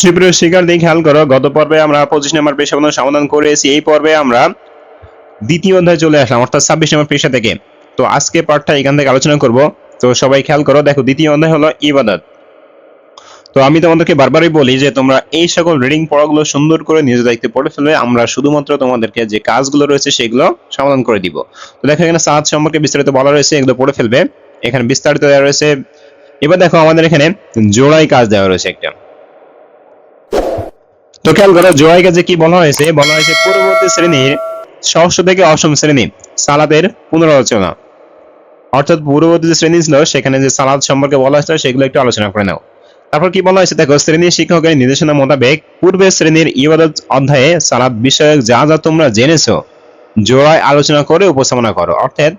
সুপ্রিয় শিক্ষার্থী খেয়াল করো, গত পর্বে আমরা পঁচিশ নম্বর পেশাবন্ধ সমাধান করেছি। এই পর্বে আমরা দ্বিতীয় অধ্যায়ে চলে আসলাম, অর্থাৎ ছাব্বিশ নম্বর পেশা থেকে। তো আজকে পাঠটা এখান থেকে আলোচনা করব। তো সবাই খেয়াল করো, দেখো দ্বিতীয় অধ্যায় হলো ইবাদত। তো আমি তোমাদেরকে বারবারই বলি যে তোমরা এই সকল রিডিং পড়াগুলো সুন্দর করে নিজের দায়িত্বে পড়ে ফেলবে আমরা শুধুমাত্র তোমাদেরকে যে কাজগুলো রয়েছে সেগুলো সমাধান করে দিব। তো দেখো এখানে সাত সম্পর্কে বিস্তারিত বলা রয়েছে, এগুলো পড়ে ফেলবে। এখানে বিস্তারিত দেওয়া রয়েছে। এবার দেখো আমাদের এখানে জোড়াই কাজ দেওয়া রয়েছে একটা। তো খেয়াল করো জোড়াই কাজে কি বলা হয়েছে বলা হয়েছে পূর্ববর্তী শ্রেণির ষষ্ঠ থেকে অষ্টম শ্রেণি সালাদের পুনরালোচনা অর্থাৎ পূর্ববর্তী যে শ্রেণি ছিল, সেখানে যে সালাদ সম্পর্কে বলা হয়েছিল, সেগুলো একটু আলোচনা করে নাও। তারপর কি বলা হয়েছে? দেখো, শ্রেণির শিক্ষকের নির্দেশনা মোতাবেক পূর্বের শ্রেণির ইবাদত অধ্যায়ে সালাদ বিষয়ক যা যা তোমরা জেনেছো, জোড়ায় আলোচনা করে উপস্থাপনা করো। অর্থাৎ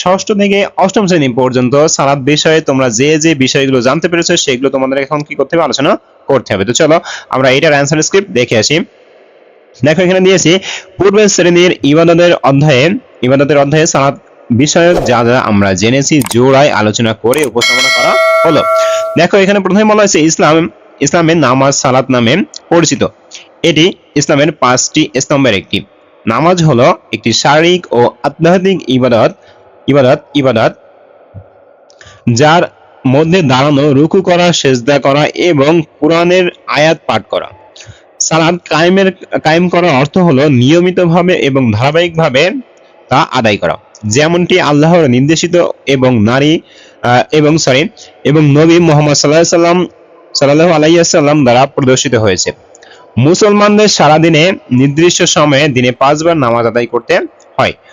ষষ্ঠ থেকে অষ্টম শ্রেণি পর্যন্ত সালাদ বিষয়ে তোমরা যে যে বিষয়গুলো জানতে পেরেছ, সেগুলো তোমাদের এখন কি করতে হবে আলোচনা করতে হবে। তো চলো, আমরা এটার অ্যান্সার স্ক্রিপ্ট দেখে আসি। দেখো, এখানে দিয়েছি, পূর্বের শ্রেণির ইবাদতের অধ্যায়ে ইবাদতের অধ্যায়ে সালাদ বিষয়ক যা যা আমরা জেনেছি, জোড়ায় আলোচনা করে উপস্থাপনা করা হলো। দেখো, এখানে প্রথমে বলা হয়েছে ইসলাম, ইসলামের নামাজ সালাত নামে পরিচিত। এটি ইসলামের পাঁচটি স্তম্ভের একটি। নামাজ হলো একটি শারীরিক ও আধ্যাত্মিক ইবাদত ইবাদত ইবাদত। যার মধ্যে দাঁড়ানো, রুকু করা, সেজদা করা এবং কোরআনের আয়াত পাঠ করা। সালাদ কায়েমের, কায়েম করার অর্থ হলো নিয়মিতভাবে এবং ধারাবাহিকভাবে তা আদায় করা। যেমনটি আল্লাহর নির্দেশিত এবং নারী এবং সরি এবং নবী মোহাম্মদ সাল্লাহ সাল্লাম সাল্লাহ আলাইসাল্লাম দ্বারা প্রদর্শিত হয়েছে। মুসলমানদের সারাদিনে নির্দিষ্ট সময়ে দিনে পাঁচবার নামাজ আদায় করতে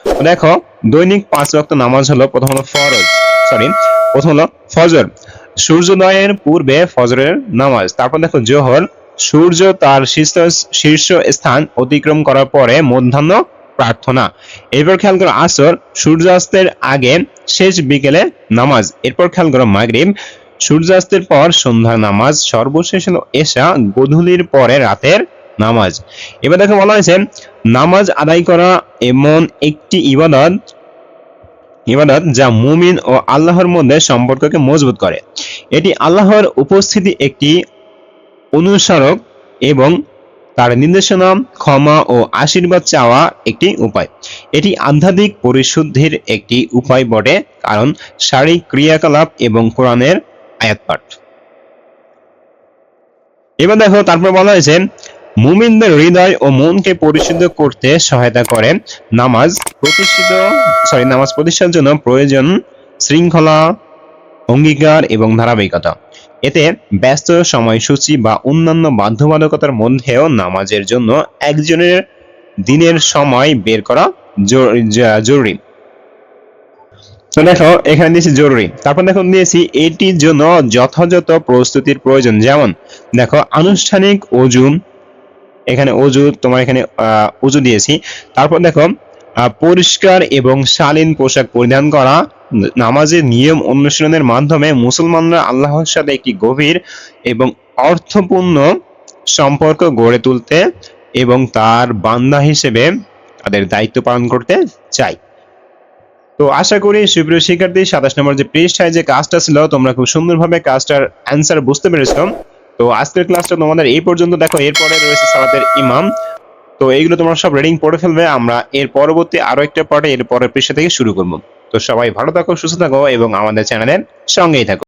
দেখো, দৈনিক পাঁচ ওয়াক্ত নামাজ হলো প্রথম হলো ফরজ সরি প্রথম হলো ফজর। সূর্যোদয়ের পূর্বে ফজরের নামাজ। তারপর দেখো, জোহর, সূর্য তার শীর্ষ শীর্ষ স্থান অতিক্রম করার পরে মধ্যাহ্ন প্রার্থনা। এরপর খেয়াল করো, আসর, সূর্যাস্তের আগে শেষ বিকেলে নামাজ। এরপর খেয়াল করো, মাগরিব, সূর্যাস্তের পর সন্ধ্যার নামাজ। সর্বশেষ হলো এশা, গোধূলির পরে রাতের নামাজ। এবার দেখো বলা হয়েছে, নামাজ আদায় করা এমন একটি ইবাদত ইবাদত যা মুমিন ও আল্লাহর মধ্যে সম্পর্ককে মজবুত করে। এটি আল্লাহর উপস্থিতি একটি অনুসরক এবং তার নির্দেশনা, ক্ষমা ও আশীর্বাদ চাওয়া একটি উপায়। এটি আধ্যাত্মিক পরিশুদ্ধির একটি উপায় বটে, কারণ শারীরিক ক্রিয়াকলাপ এবং কোরআনের আয়াত পাঠ এবার দেখো, তারপর বলা হয়েছে মুমিনদের হৃদয় ও মনকে পরিশুদ্ধ করতে সহায়তা করে। নামাজ প্রতিষ্ঠিত সরি নামাজ প্রতিষ্ঠার জন্য প্রয়োজন শৃঙ্খলা, অঙ্গীকার এবং ধারাবাহিকতা। এতে ব্যস্ত সময়সূচি বা অন্যান্য বাধ্যবাধকতার মধ্যেও নামাজের জন্য একজনের দিনের সময় বের করা জরুরি। তো দেখো, এখানে দিয়েছি জরুরি। তারপর দেখো দিয়েছি এটির জন্য যথাযথ প্রস্তুতির প্রয়োজন। যেমন, দেখো, আনুষ্ঠানিক অজু এখানে অজু, তোমার এখানে অজু দিয়েছি। তারপর দেখো পরিষ্কার এবং শালীন পোশাক পরিধান করা, নামাজের নিয়ম অনুশীলনের মাধ্যমে মুসলমানরা আল্লাহর সাথে একটি গভীর এবং অর্থপূর্ণ সম্পর্ক গড়ে তুলতে এবং তার বান্দা হিসেবে তাদের দায়িত্ব পালন করতে চাই। তো আশা করি সুপ্রিয় শিক্ষার্থী, সাতাশ নম্বর যে পৃষ্ঠায় যে কাজটা ছিল, তোমরা খুব সুন্দরভাবে কাজটার অ্যান্সার বুঝতে পেরেছ। তো আজকের ক্লাসটা তোমাদের এই পর্যন্ত। দেখো, এরপরে রয়েছে সালাতের ইমাম। তো এইগুলো তোমরা সব রেডিং পড়ে ফেলবে। আমরা এর পরবর্তী আরও একটা পার্টে এর পরের পৃষ্ঠা থেকে শুরু করব। তো সবাই ভালো থাকো, সুস্থ থাকো এবং আমাদের চ্যানেলের সঙ্গেই থাকো।